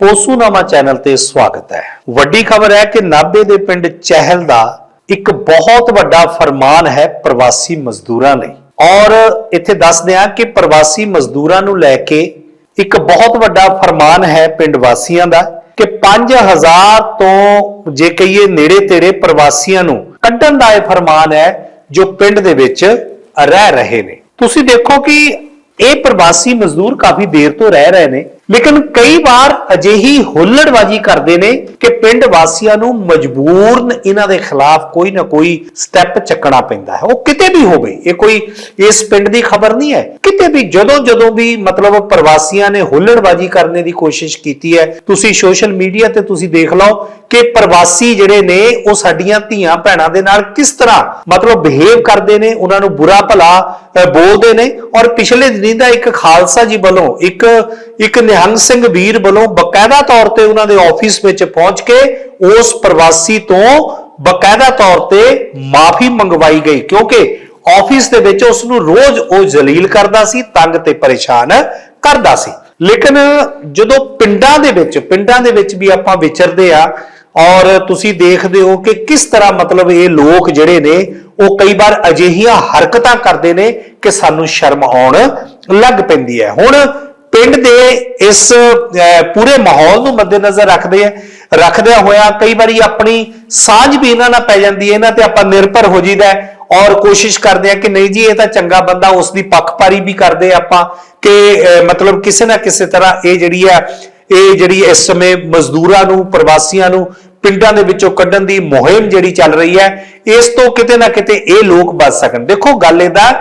ਪੋਸੂਨਾਮਾ channel ਤੇ ਸਵਾਗਤ ਹੈ। ਵੱਡੀ ਖਬਰ ਹੈ ਕਿ ਨਾਭੇ ਦੇ ਪਿੰਡ ਚਹਿਲ ਦਾ ਇੱਕ ਬਹੁਤ ਵੱਡਾ ਫਰਮਾਨ ਹੈ ਪ੍ਰਵਾਸੀ ਮਜ਼ਦੂਰਾਂ ਲਈ। ਔਰ ਇੱਥੇ ਦੱਸਦੇ ਹਾਂ ਕਿ ਪ੍ਰਵਾਸੀ ਮਜ਼ਦੂਰਾਂ ਨੂੰ ਲੈ ਕੇ ਇੱਕ ਬਹੁਤ ਵੱਡਾ ਫਰਮਾਨ ਹੈ ਪਿੰਡ ਵਾਸੀਆਂ ਦਾ ਕਿ 5000 ਤੋਂ ਜੇ ਕਹੀਏ ਨੇੜੇ ਤੇਰੇ ਪ੍ਰਵਾਸੀਆਂ ਨੂੰ ਕੱਢਣ ਦਾ ਇਹ ਫਰਮਾਨ ਹੈ ਜੋ ਪਿੰਡ ਦੇ ਵਿੱਚ ਰਹਿ ਰਹੇ ਨੇ। ਤੁਸੀਂ ਦੇਖੋ ਕਿ ਇਹ ਪ੍ਰਵਾਸੀ ਮਜ਼ਦੂਰ ਕਾਫੀ ਦੇਰ ਤੋਂ ਰਹਿ ਰਹੇ ਨੇ। ਲੇਕਿਨ ਕਈ ਵਾਰ ਅਜਿਹੀ ਹੁੱਲੜਬਾਜ਼ੀ ਕਰਦੇ ਨੇ ਕਿ ਪਿੰਡ ਵਾਸੀਆਂ ਨੂੰ ਮਜਬੂਰਨ ਇਹਨਾਂ ਦੇ ਖਿਲਾਫ ਕੋਈ ਨਾ ਕੋਈ ਸਟੈਪ ਚੱਕਣਾ ਪੈਂਦਾ ਹੈ। ਉਹ ਕਿਤੇ ਵੀ ਹੋਵੇ, ਇਹ ਕੋਈ ਇਸ ਪਿੰਡ ਦੀ ਖਬਰ ਨਹੀਂ ਹੈ। ਕਿਤੇ ਵੀ, ਜਦੋਂ ਜਦੋਂ ਵੀ ਮਤਲਬ ਪ੍ਰਵਾਸੀਆਂ ਨੇ ਹੁੱਲੜਬਾਜ਼ੀ ਕਰਨੇ ਦੀ ਕੋਸ਼ਿਸ਼ ਕੀਤੀ ਹੈ, ਤੁਸੀਂ ਸੋਸ਼ਲ ਮੀਡੀਆ ਤੇ ਤੁਸੀਂ ਦੇਖ ਲਓ ਕਿ ਪ੍ਰਵਾਸੀ ਜਿਹੜੇ ਨੇ, ਉਹ ਸਾਡੀਆਂ ਧੀਆਂ ਭੈਣਾਂ ਦੇ ਨਾਲ ਕਿਸ ਤਰ੍ਹਾਂ ਮਤਲਬ ਬਿਹੇਵ ਕਰਦੇ ਨੇ, ਉਹਨਾਂ ਨੂੰ ਬੁਰਾ ਭਲਾ ਬੋਲਦੇ ਨੇ। ਔਰ ਪਿਛਲੇ ਦਿਨੀ ਦਾ ਇੱਕ ਖਾਲਸਾ ਜੀ ਵੱਲੋਂ ਇੱਕ ਇੱਕ ਨਿਹੰਗ ਸਿੰਘ ਵੀਰ ਵੱਲੋਂ ਬਕਾਇਦਾ ਤੌਰ ਤੇ ਉਹਨਾਂ ਦੇ ਆਫਿਸ ਵਿੱਚ ਪਹੁੰਚ ਕੇ ਉਸ ਪ੍ਰਵਾਸੀ ਤੋਂ ਬਕਾਇਦਾ ਤੌਰ ਤੇ ਮਾਫੀ ਮੰਗਵਾਈ ਗਈ, ਕਿਉਂਕਿ ਆਫਿਸ ਦੇ ਵਿੱਚ ਉਸ ਨੂੰ ਰੋਜ਼ ਉਹ ਜਲੀਲ ਕਰਦਾ ਸੀ, ਤੰਗ ਤੇ ਪਰੇਸ਼ਾਨ ਕਰਦਾ ਸੀ। ਲੇਕਿਨ ਜਦੋਂ ਪਿੰਡਾਂ ਦੇ ਵਿੱਚ, ਪਿੰਡਾਂ ਦੇ ਵਿੱਚ ਵੀ ਆਪਾਂ ਵਿਚਰਦੇ ਆ ਔਰ ਤੁਸੀਂ ਦੇਖਦੇ ਹੋ ਕਿ ਕਿਸ ਤਰ੍ਹਾਂ ਮਤਲਬ ਇਹ ਲੋਕ ਜਿਹੜੇ ਨੇ, ਉਹ ਕਈ ਵਾਰ ਅਜਿਹੀਆਂ ਹਰਕਤਾਂ ਕਰਦੇ ਨੇ ਕਿ ਸਾਨੂੰ ਸ਼ਰਮ ਆਉਣ ਲੱਗ ਪੈਂਦੀ ਹੈ। ਹੁਣ ਪਿੰਡ ਦੇ ਇਸ ਪੂਰੇ ਮਾਹੌਲ ਨੂੰ ਮੱਦੇਨਜ਼ਰ ਰੱਖਦੇ ਆ, ਰੱਖਦਿਆਂ ਹੋਇਆ ਕਈ ਵਾਰੀ ਆਪਣੀ ਸਾਂਝ ਵੀ ਇਹਨਾਂ ਨਾਲ ਪੈ ਜਾਂਦੀ ਹੈ, ਇਹਨਾਂ ਤੇ ਆਪਾਂ ਨਿਰਭਰ ਹੋ ਜੀਦਾ ਔਰ ਕੋਸ਼ਿਸ਼ ਕਰਦੇ ਆ ਕਿ ਨਹੀਂ ਜੀ, ਇਹ ਤਾਂ ਚੰਗਾ ਬੰਦਾ, ਉਸ ਦੀ ਪੱਖਪਾਰੀ ਵੀ ਕਰਦੇ ਆਪਾਂ ਕਿ ਮਤਲਬ ਕਿਸੇ ਨਾ ਕਿਸੇ ਤਰ੍ਹਾਂ ਇਹ ਜਿਹੜੀ ਆ, ਇਹ ਜਿਹੜੀ ਇਸ ਸਮੇਂ ਮਜ਼ਦੂਰਾਂ ਨੂੰ, ਪ੍ਰਵਾਸੀਆਂ ਨੂੰ, ਪਿੰਡਾਂ ਦੇ ਵਿੱਚੋਂ ਕੱਢਣ ਦੀ ਮੁਹਿੰਮ ਜਿਹੜੀ ਚੱਲ ਰਹੀ ਹੈ, ਇਸ ਤੋਂ ਕਿਤੇ ਨਾ ਕਿਤੇ ਇਹ ਲੋਕ ਬਚ ਸਕਣ। ਦੇਖੋ, ਗੱਲ ਇਹਦਾ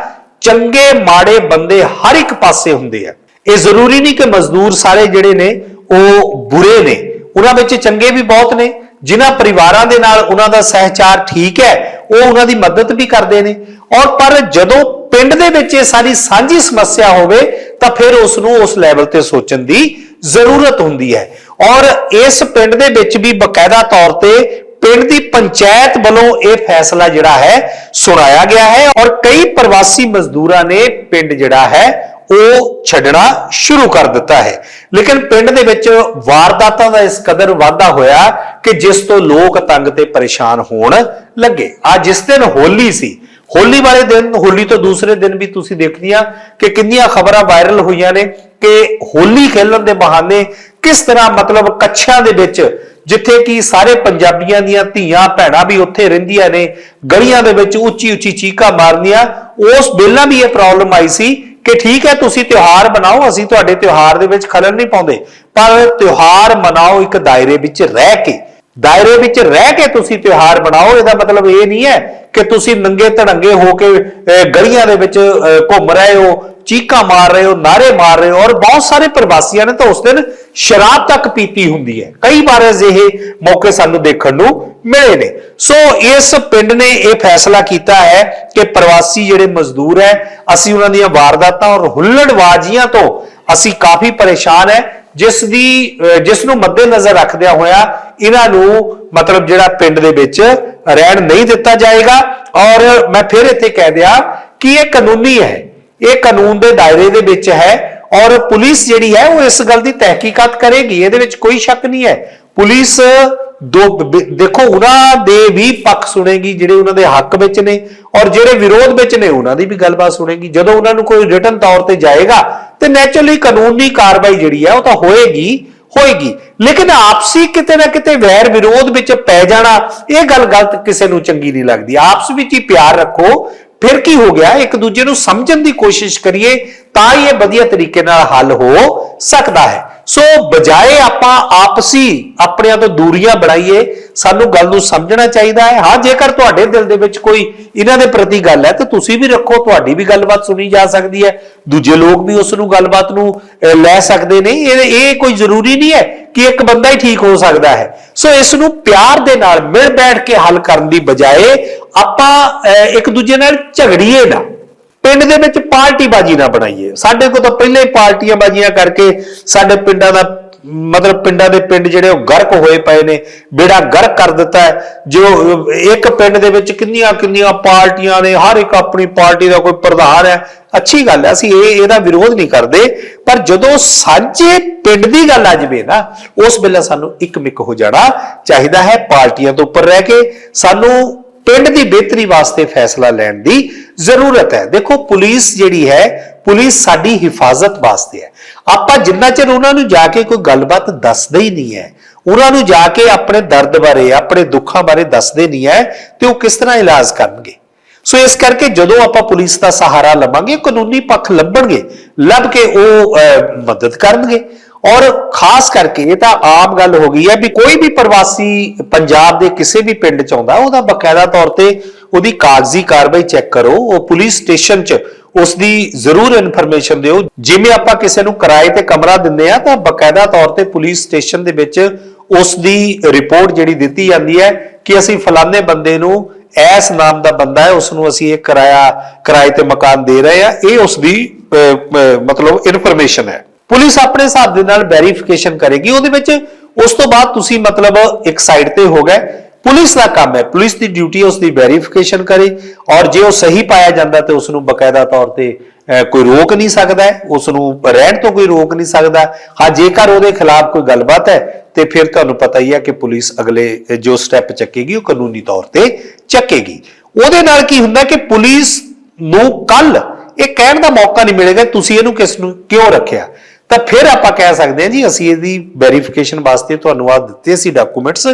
ਚੰਗੇ, ਮਾੜੇ ਬੰਦੇ ਹਰ ਇੱਕ ਪਾਸੇ ਹੁੰਦੇ ਆ। ਇਹ ਜ਼ਰੂਰੀ ਨਹੀਂ ਕਿ ਮਜ਼ਦੂਰ ਸਾਰੇ ਜਿਹੜੇ ਨੇ ਉਹ ਬੁਰੇ ਨੇ। ਉਹਨਾਂ ਵਿੱਚ ਚੰਗੇ ਵੀ ਬਹੁਤ ਨੇ, ਜਿਨ੍ਹਾਂ ਪਰਿਵਾਰਾਂ ਦੇ ਨਾਲ ਉਹਨਾਂ ਦਾ ਸਹਿਚਾਰ ਠੀਕ ਹੈ, ਉਹ ਉਹਨਾਂ ਦੀ ਮਦਦ ਵੀ ਕਰਦੇ ਨੇ। ਔਰ ਪਰ ਜਦੋਂ ਪਿੰਡ ਦੇ ਵਿੱਚ ਇਹ ਸਾਰੀ ਸਾਂਝੀ ਸਮੱਸਿਆ ਹੋਵੇ, ਤਾਂ ਫਿਰ ਉਸ ਨੂੰ ਉਸ ਲੈਵਲ ਤੇ ਸੋਚਣ ਦੀ ਜ਼ਰੂਰਤ ਹੁੰਦੀ ਹੈ। ਔਰ ਇਸ ਪਿੰਡ ਦੇ ਵਿੱਚ ਵੀ ਬਕਾਇਦਾ ਤੌਰ ਤੇ ਪਿੰਡ ਦੀ ਪੰਚਾਇਤ ਵੱਲੋਂ ਇਹ ਫੈਸਲਾ ਜਿਹੜਾ ਹੈ, ਸੁਣਾਇਆ ਗਿਆ ਹੈ। ਔਰ ਕਈ ਪ੍ਰਵਾਸੀ ਮਜ਼ਦੂਰਾਂ ਨੇ ਪਿੰਡ ਜਿਹੜਾ ਹੈ ਉਹ ਛੱਡਣਾ ਸ਼ੁਰੂ ਕਰ ਦਿੱਤਾ ਹੈ। ਲੇਕਿਨ ਪਿੰਡ ਦੇ ਵਿੱਚ ਵਾਰਦਾਤਾਂ ਦਾ ਇਸ ਕਦਰ ਵਾਧਾ ਹੋਇਆ ਕਿ ਜਿਸ ਤੋਂ ਲੋਕ ਤੰਗ ਤੇ ਪਰੇਸ਼ਾਨ ਹੋਣ ਲੱਗੇ। ਆ ਜਿਸ ਦਿਨ ਹੋਲੀ ਸੀ, ਹੋਲੀ ਵਾਲੇ ਦਿਨ, ਹੋਲੀ ਤੋਂ ਦੂਸਰੇ ਦਿਨ ਵੀ ਤੁਸੀਂ ਦੇਖਦੀਆਂ ਕਿ ਕਿੰਨੀਆਂ ਖਬਰਾਂ ਵਾਇਰਲ ਹੋਈਆਂ ਨੇ ਕਿ ਹੋਲੀ ਖੇਲਣ ਦੇ ਬਹਾਨੇ ਕਿਸ ਤਰ੍ਹਾਂ ਮਤਲਬ ਕੱਛਾਂ ਦੇ ਵਿੱਚ, ਜਿੱਥੇ ਕਿ ਸਾਰੇ ਪੰਜਾਬੀਆਂ ਦੀਆਂ ਧੀਆਂ, ਭੈਣਾਂ ਵੀ ਉੱਥੇ ਰਹਿੰਦੀਆਂ ਨੇ, ਗਲੀਆਂ ਦੇ ਵਿੱਚ ਉੱਚੀ ਉੱਚੀ ਚੀਕਾਂ ਮਾਰਨੀਆਂ, ਉਸ ਵੇਲਾ ਵੀ ਇਹ ਪ੍ਰੋਬਲਮ ਆਈ ਸੀ ਕਿ ਠੀਕ ਹੈ ਤੁਸੀਂ ਤਿਉਹਾਰ ਬਣਾਓ ਅਸੀਂ ਤੁਹਾਡੇ ਤਿਉਹਾਰ ਦੇ ਵਿੱਚ ਖਲਲ ਨਹੀਂ ਪਾਉਂਦੇ। ਪਰ ਤਿਉਹਾਰ ਮਨਾਓ ਇੱਕ ਦਾਇਰੇ ਵਿੱਚ ਰਹਿ ਕੇ। ਦਾਇਰੇ ਵਿੱਚ ਰਹਿ ਕੇ ਤੁਸੀਂ ਤਿਉਹਾਰ ਬਣਾਓ ਇਹਦਾ ਮਤਲਬ ਇਹ ਨਹੀਂ ਹੈ ਕਿ ਤੁਸੀਂ ਨੰਗੇ ਧੜੰਗੇ ਹੋ ਕੇ ਅਹ, ਗਲੀਆਂ ਦੇ ਵਿੱਚ ਅਹ, ਘੁੰਮ ਰਹੇ ਹੋ ਚੀਕਾਂ ਮਾਰ ਰਹੇ ਹੋ, ਨਾਰੇ ਮਾਰ ਰਹੇ ਹੋ ਔਰ ਬਹੁਤ ਸਾਰੇ ਪ੍ਰਵਾਸੀਆਂ ਨੇ ਤਾਂ ਉਸ ਦਿਨ ਸ਼ਰਾਬ ਤੱਕ ਪੀਤੀ ਹੁੰਦੀ ਹੈ। ਕਈ ਵਾਰ ਅਜਿਹੇ ਮੌਕੇ ਸਾਨੂੰ ਦੇਖਣ ਨੂੰ ਮਿਲੇ ਨੇ। ਸੋ ਇਸ ਪਿੰਡ ਨੇ ਇਹ ਫੈਸਲਾ ਕੀਤਾ ਹੈ ਕਿ ਪ੍ਰਵਾਸੀ ਜਿਹੜੇ ਮਜ਼ਦੂਰ ਹੈ, ਅਸੀਂ ਉਹਨਾਂ ਦੀਆਂ ਵਾਰਦਾਤਾਂ ਔਰ ਹੁੱਲੜਬਾਜ਼ੀਆਂ ਤੋਂ ਅਸੀਂ ਕਾਫੀ ਪਰੇਸ਼ਾਨ ਹੈ। ਜਿਸ ਦੀ ਜਿਸ ਨੂੰ ਮੱਦੇਨਜ਼ਰ ਰੱਖਦਿਆਂ ਹੋਇਆ ਇਹਨਾਂ ਨੂੰ ਮਤਲਬ ਜਿਹੜਾ ਪਿੰਡ ਦੇ ਵਿੱਚ ਰਹਿਣ ਨਹੀਂ ਦਿੱਤਾ ਜਾਏਗਾ। ਔਰ ਮੈਂ ਫਿਰ ਇੱਥੇ ਕਹਿ ਦਿਆਂ ਕਿ ਇਹ ਕਾਨੂੰਨੀ ਹੈ ਇਹ ਕਾਨੂੰਨ ਦੇ ਦਾਇਰੇ ਦੇ ਵਿੱਚ ਹੈ ਔਰ ਪੁਲਿਸ ਜਿਹੜੀ ਹੈ ਉਹ ਇਸ ਗੱਲ ਦੀ ਤਹਿਕੀਕਾਤ ਕਰੇਗੀ, ਇਹਦੇ ਵਿੱਚ ਕੋਈ ਸ਼ੱਕ ਨਹੀਂ ਹੈ। ਪੁਲਿਸ ਦੋ ਦੇਖੋ, ਉਹਨਾਂ ਦੇ ਵੀ ਪੱਖ ਸੁਣੇਗੀ ਜਿਹੜੇ ਉਹਨਾਂ ਦੇ ਹੱਕ ਵਿੱਚ ਨੇ ਔਰ ਜਿਹੜੇ ਵਿਰੋਧ ਵਿੱਚ ਨੇ ਉਹਨਾਂ ਦੀ ਵੀ ਗੱਲਬਾਤ ਸੁਣੇਗੀ। ਜਦੋਂ ਉਹਨਾਂ ਨੂੰ ਕੋਈ ਰਿਟਨ ਤੌਰ ਤੇ ਜਾਏਗਾ ਤੇ ਨੈਚੁਰਲੀ ਕਾਨੂੰਨੀ ਕਾਰਵਾਈ ਜਿਹੜੀ ਹੈ ਉਹ ਤਾਂ ਹੋਏਗੀ ਹੋਏਗੀ। ਲੇਕਿਨ ਆਪਸੀ ਕਿਤੇ ਨਾ ਕਿਤੇ ਵੈਰ ਵਿਰੋਧ ਵਿੱਚ ਪੈ ਜਾਣਾ, ਇਹ ਗੱਲ ਗਲਤ ਕਿਸੇ ਨੂੰ ਚੰਗੀ ਨਹੀਂ ਲੱਗਦੀ। ਆਪਸ ਵਿੱਚ ਹੀ ਪਿਆਰ ਰੱਖੋ ਫਿਰ ਕੀ ਹੋ ਗਿਆ? ਇੱਕ ਦੂਜੇ ਨੂੰ ਸਮਝਣ ਦੀ ਕੋਸ਼ਿਸ਼ ਕਰੀਏ ਤਾਂ ਹੀ ਇਹ ਵਧੀਆ ਤਰੀਕੇ ਨਾਲ ਹੱਲ ਹੋ ਸਕਦਾ ਹੈ। ਸੋ ਬਜਾਏ ਆਪਾਂ ਆਪਸੀ ਆਪਣਿਆਂ ਤੋਂ ਦੂਰੀਆਂ ਬਣਾਈਏ ਸਾਨੂੰ ਗੱਲ ਨੂੰ ਸਮਝਣਾ ਚਾਹੀਦਾ ਹੈ। ਹਾਂ ਜੇਕਰ ਤੁਹਾਡੇ ਦਿਲ ਦੇ ਵਿੱਚ ਕੋਈ ਇਹਨਾਂ ਦੇ ਪ੍ਰਤੀ ਗੱਲ ਹੈ ਤਾਂ ਤੁਸੀਂ ਵੀ ਰੱਖੋ ਤੁਹਾਡੀ ਵੀ ਗੱਲਬਾਤ ਸੁਣੀ ਜਾ ਸਕਦੀ ਹੈ। ਦੂਜੇ ਲੋਕ ਵੀ ਉਸ ਨੂੰ ਗੱਲਬਾਤ ਨੂੰ ਅਹ, ਲੈ ਸਕਦੇ ਨੇ। ਇਹ ਇਹ ਕੋਈ ਜ਼ਰੂਰੀ ਨਹੀਂ ਹੈ ਕਿ ਇੱਕ ਬੰਦਾ ਹੀ ਠੀਕ ਹੋ ਸਕਦਾ ਹੈ। ਸੋ ਇਸ ਨੂੰ ਪਿਆਰ ਦੇ ਨਾਲ ਮਿਲ ਬੈਠ ਕੇ ਹੱਲ ਕਰਨ ਦੀ ਬਜਾਏ ਆਪਾਂ ਇੱਕ ਦੂਜੇ ਨਾਲ ਝਗੜੀਏ ਨਾ। ਪਿੰਡ ਦੇ ਵਿੱਚ ਪਾਰਟੀ ਬਾਜੀ ਨਾ ਬਣਾਈਏ। ਸਾਡੇ ਕੋਲ ਤਾਂ ਪਹਿਲੇ ਹੀ ਪਾਰਟੀਆਂ ਬਾਜੀਆਂ ਕਰਕੇ ਸਾਡੇ ਪਿੰਡਾਂ ਦਾ, ਮਤਲਬ ਪਿੰਡਾਂ ਦੇ ਪਿੰਡ ਜਿਹੜੇ ਉਹ ਗਰਕ ਹੋਏ ਪਏ ਨੇ, ਬੇੜਾ ਗਰਕ ਕਰ ਦਿੱਤਾ ਜੋ ਇੱਕ ਪਿੰਡ ਦੇ ਵਿੱਚ ਕਿੰਨੀਆਂ ਕਿੰਨੀਆਂ ਪਾਰਟੀਆਂ ਨੇ, ਹਰ ਇੱਕ ਆਪਣੀ ਪਾਰਟੀ ਦਾ ਕੋਈ ਪ੍ਰਧਾਨ ਹੈ। ਅੱਛੀ ਗੱਲ ਹੈ, ਅਸੀਂ ਇਹ ਇਹਦਾ ਵਿਰੋਧ ਨਹੀਂ ਕਰਦੇ। ਪਰ ਜਦੋਂ ਸਾਂਝੇ ਪਿੰਡ ਦੀ ਗੱਲ ਆ ਜਾਵੇ ਨਾ, ਉਸ ਵੇਲੇ ਸਾਨੂੰ ਇੱਕ ਮਿਕ ਹੋ ਜਾਣਾ ਚਾਹੀਦਾ ਹੈ, ਪਾਰਟੀਆਂ ਤੋਂ ਉੱਪਰ ਰਹਿ ਕੇ। ਸਾਨੂੰ ਪਿੰਡ ਦੀ ਬਿਹਤਰੀ ਵਾਸਤੇ ਫੈਸਲਾ ਲੈਣ ਦੀ ਜ਼ਰੂਰਤ ਹੈ। ਦੇਖੋ ਪੁਲਿਸ ਜਿਹੜੀ ਹੈ ਪੁਲਿਸ ਸਾਡੀ ਹਿਫਾਜ਼ਤ ਵਾਸਤੇ ਹੈ। ਆਪਾਂ ਜਿੰਨਾ ਚਿਰ ਉਹਨਾਂ ਨੂੰ ਜਾ ਕੇ ਕੋਈ ਗੱਲਬਾਤ ਦੱਸਦੇ ਹੀ ਨਹੀਂ ਹੈ ਉਹਨਾਂ ਨੂੰ ਜਾ ਕੇ ਆਪਣੇ ਦਰਦ ਬਾਰੇ ਆਪਣੇ ਦੁੱਖਾਂ ਬਾਰੇ ਦੱਸਦੇ ਨਹੀਂ ਹੈ ਤੇ ਉਹ ਕਿਸ ਤਰ੍ਹਾਂ ਇਲਾਜ ਕਰਨਗੇ। ਸੋ ਇਸ ਕਰਕੇ ਜਦੋਂ ਆਪਾਂ ਪੁਲਿਸ ਦਾ ਸਹਾਰਾ ਲਵਾਂਗੇ ਕਾਨੂੰਨੀ ਪੱਖ ਲੱਭਣਗੇ ਲੱਭ ਕੇ ਉਹ ਅਹ, ਮਦਦ ਕਰਨਗੇ। ਔਰ ਖਾਸ ਕਰਕੇ ਇਹ ਤਾਂ ਆਮ ਗੱਲ ਹੋ ਗਈ ਹੈ ਵੀ ਕੋਈ ਵੀ ਪ੍ਰਵਾਸੀ ਪੰਜਾਬ ਦੇ ਕਿਸੇ ਵੀ ਪਿੰਡ ਚ ਆਉਂਦਾ, ਉਹਦਾ ਬਕਾਇਦਾ ਤੌਰ ਤੇ ਉਹਦੀ ਕਾਗਜ਼ੀ ਕਾਰਵਾਈ ਚੈੱਕ ਕਰੋ, ਉਹ ਪੁਲਿਸ ਸਟੇਸ਼ਨ 'ਚ ਉਸ ਦੀ ਜ਼ਰੂਰ ਇਨਫੋਰਮੇਸ਼ਨ ਦਿਓ। ਜਿਵੇਂ ਆਪਾਂ ਕਿਸੇ ਨੂੰ ਕਿਰਾਏ ਤੇ ਕਮਰਾ ਦਿੰਦੇ ਆ ਤਾਂ ਬਕਾਇਦਾ ਤੌਰ ਤੇ ਪੁਲਿਸ ਸਟੇਸ਼ਨ ਦੇ ਵਿੱਚ ਉਸ ਦੀ ਰਿਪੋਰਟ ਜਿਹੜੀ ਦਿੱਤੀ ਜਾਂਦੀ ਹੈ ਕਿ ਅਸੀਂ ਫਲਾਣੇ ਬੰਦੇ ਨੂੰ ਐਸ ਨਾਮ ਦਾ ਬੰਦਾ ਹੈ ਉਸ ਨੂੰ ਅਸੀਂ ਇਹ ਕਿਰਾਇਆ, ਕਿਰਾਏ ਤੇ ਮਕਾਨ ਦੇ ਰਹੇ ਆ ਇਹ ਉਸ ਦੀ ਮਤਲਬ ਇਨਫੋਰਮੇਸ਼ਨ ਹੈ। ਪੁਲਿਸ ਆਪਣੇ ਹਿਸਾਬ ਦੇ ਨਾਲ ਵੈਰੀਫਿਕੇਸ਼ਨ ਕਰੇਗੀ। ਉਹਦੇ ਵਿੱਚ ਉਸ ਤੋਂ ਬਾਅਦ ਤੁਸੀਂ ਮਤਲਬ ਇੱਕ ਸਾਈਡ ਤੇ ਹੋ ਗਏ। ਪੁਲਿਸ ਦਾ ਕੰਮ ਹੈ। ਪੁਲਿਸ ਦੀ ਡਿਊਟੀ ਹੈ ਉਸ ਦੀ ਵੈਰੀਫਿਕੇਸ਼ਨ ਕਰੇ ਔਰ ਜੇ ਉਹ ਸਹੀ ਪਾਇਆ ਜਾਂਦਾ ਤੇ ਉਸ ਨੂੰ ਬਕਾਇਦਾ ਤੌਰ ਤੇ ਕੋਈ ਰੋਕ ਨਹੀਂ ਸਕਦਾ ਹੈ, ਉਸ ਨੂੰ ਰਹਿਣ ਤੋਂ ਕੋਈ ਰੋਕ ਨਹੀਂ ਸਕਦਾ। ਹਾਂ ਜੇਕਰ ਉਹਦੇ ਖਿਲਾਫ ਕੋਈ ਗੱਲਬਾਤ ਹੈ ਤੇ ਫਿਰ ਤੁਹਾਨੂੰ ਪਤਾ ਹੀ ਹੈ ਕਿ ਪੁਲਿਸ ਅਗਲੇ ਜੋ ਸਟੈਪ ਚੱਕੇਗੀ ਉਹ ਕਾਨੂੰਨੀ ਤੌਰ ਤੇ ਚੱਕੇਗੀ। ਉਹਦੇ ਨਾਲ ਕੀ ਹੁੰਦਾ ਕਿ ਪੁਲਿਸ ਨੂੰ ਕੱਲ ਇਹ ਕਹਿਣ ਦਾ ਮੌਕਾ ਨਹੀਂ ਮਿਲੇਗਾ ਤੁਸੀਂ ਇਹਨੂੰ ਕਿਸ ਨੂੰ ਕਿਉਂ ਰੱਖਿਆ। ਤਾਂ ਫਿਰ ਆਪਾਂ ਕਹਿ ਸਕਦੇ ਹਾਂ ਜੀ, ਅਸੀਂ ਇਹਦੀ ਵੈਰੀਫਿਕੇਸ਼ਨ ਵਾਸਤੇ ਤੁਹਾਨੂੰ ਆ ਦਿੱਤੇ ਸੀ ਡਾਕੂਮੈਂਟਸ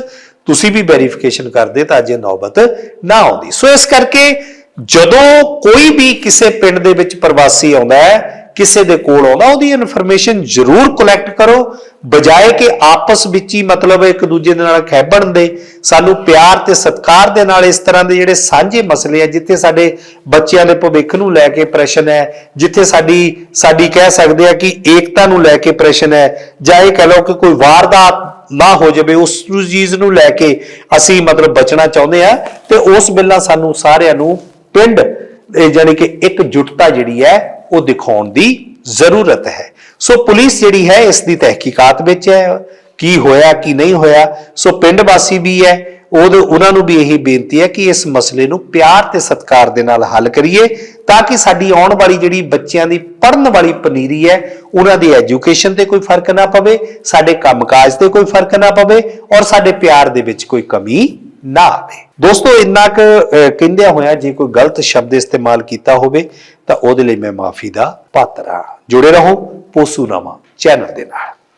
ਤੁਸੀਂ ਵੀ ਵੈਰੀਫਿਕੇਸ਼ਨ ਕਰਦੇ ਤਾਂ ਅੱਜ ਇਹ ਨੌਬਤ ਨਾ ਆਉਂਦੀ। ਸੋ ਇਸ ਕਰਕੇ ਜਦੋਂ ਕੋਈ ਵੀ ਕਿਸੇ ਪਿੰਡ ਦੇ ਵਿੱਚ ਪ੍ਰਵਾਸੀ ਆਉਂਦਾ ਹੈ ਕਿਸੇ ਦੇ ਕੋਲ ਆਉਂਦਾ, ਉਹਦੀ ਇਨਫੋਰਮੇਸ਼ਨ ਜ਼ਰੂਰ ਕਲੈਕਟ ਕਰੋ। ਬਜਾਏ ਕਿ ਆਪਸ ਵਿੱਚ ਹੀ ਮਤਲਬ ਇੱਕ ਦੂਜੇ ਦੇ ਨਾਲ ਖੈਬਣ ਦੇ। ਸਾਨੂੰ ਪਿਆਰ ਤੇ ਸਤਿਕਾਰ ਦੇ ਨਾਲ ਇਸ ਤਰ੍ਹਾਂ ਦੇ ਜਿਹੜੇ ਸਾਂਝੇ ਮਸਲੇ ਆ, ਜਿੱਥੇ ਸਾਡੇ ਬੱਚਿਆਂ ਦੇ ਭਵਿੱਖ ਨੂੰ ਲੈ ਕੇ ਪ੍ਰਸ਼ਨ ਹੈ, ਜਿੱਥੇ ਸਾਡੀ ਸਾਡੀ ਕਹਿ ਸਕਦੇ ਆ ਕਿ ਏਕਤਾ ਨੂੰ ਲੈ ਕੇ ਪ੍ਰਸ਼ਨ ਹੈ, ਜਾਂ ਇਹ ਕਹ ਲਓ ਕਿ ਕੋਈ ਵਾਰਦਾਤ ਨਾ ਹੋ ਜਾਵੇ, ਉਸ ਚੀਜ਼ ਨੂੰ ਲੈ ਕੇ ਅਸੀਂ ਮਤਲਬ ਬਚਣਾ ਚਾਹੁੰਦੇ ਆ। ਤੇ ਉਸ ਵੇਲੇ ਸਾਨੂੰ ਸਾਰਿਆਂ ਨੂੰ ਪਿੰਡ, ਇਹ ਕਿ ਇੱਕ ਜੁਟਤਾ ਜਿਹੜੀ ਹੈ ਉਹ ਦਿਖਾਉਣ ਦੀ ਜ਼ਰੂਰਤ ਹੈ। ਸੋ ਪੁਲਿਸ ਜਿਹੜੀ ਹੈ, ਇਸ ਦੀ ਤਹਿਕੀਕਾਤ ਵਿੱਚ ਹੈ। ਕੀ ਹੋਇਆ, ਕੀ ਨਹੀਂ ਹੋਇਆ? ਸੋ ਪਿੰਡ ਵਾਸੀ ਵੀ ਹੈ। ਉਹਦੇ, ਉਹਨਾਂ ਨੂੰ ਵੀ ਇਹੀ ਬੇਨਤੀ ਹੈ ਕਿ ਇਸ ਮਸਲੇ ਨੂੰ ਪਿਆਰ ਤੇ ਸਤਿਕਾਰ ਦੇ ਨਾਲ ਹੱਲ ਕਰੀਏ ਤਾਂ ਕਿ ਸਾਡੀ ਆਉਣ ਵਾਲੀ ਜਿਹੜੀ ਬੱਚਿਆਂ ਦੀ ਪੜ੍ਹਨ ਵਾਲੀ ਪਨੀਰੀ ਹੈ, ਉਹਨਾਂ ਦੀ ਐਜੂਕੇਸ਼ਨ ਤੇ ਕੋਈ ਫ਼ਰਕ ਨਾ ਪਵੇ, ਸਾਡੇ ਕੰਮਕਾਜ ਤੇ ਕੋਈ ਫ਼ਰਕ ਨਾ ਪਵੇ ਔਰ ਸਾਡੇ ਪਿਆਰ ਦੇ ਵਿੱਚ ਕੋਈ ਕਮੀ ਨਾ ਆਵੇ। ਦੋਸਤੋ, ਇੰਨਾ ਕੁ ਕਹਿੰਦਿਆਂ ਹੋਇਆ ਜੇ ਕੋਈ ਗਲਤ ਸ਼ਬਦ ਇਸਤੇਮਾਲ ਕੀਤਾ ਹੋਵੇ, ਤਾਂ ਉਹਦੇ ਲਈ ਮੈਂ ਮਾਫੀ ਦਾ ਪਾਤਰ ਹਾਂ। ਜੁੜੇ ਰਹੋ ਪੋਸੂਨਾਮਾ ਚੈਨਲ ਦੇ ਨਾਲ।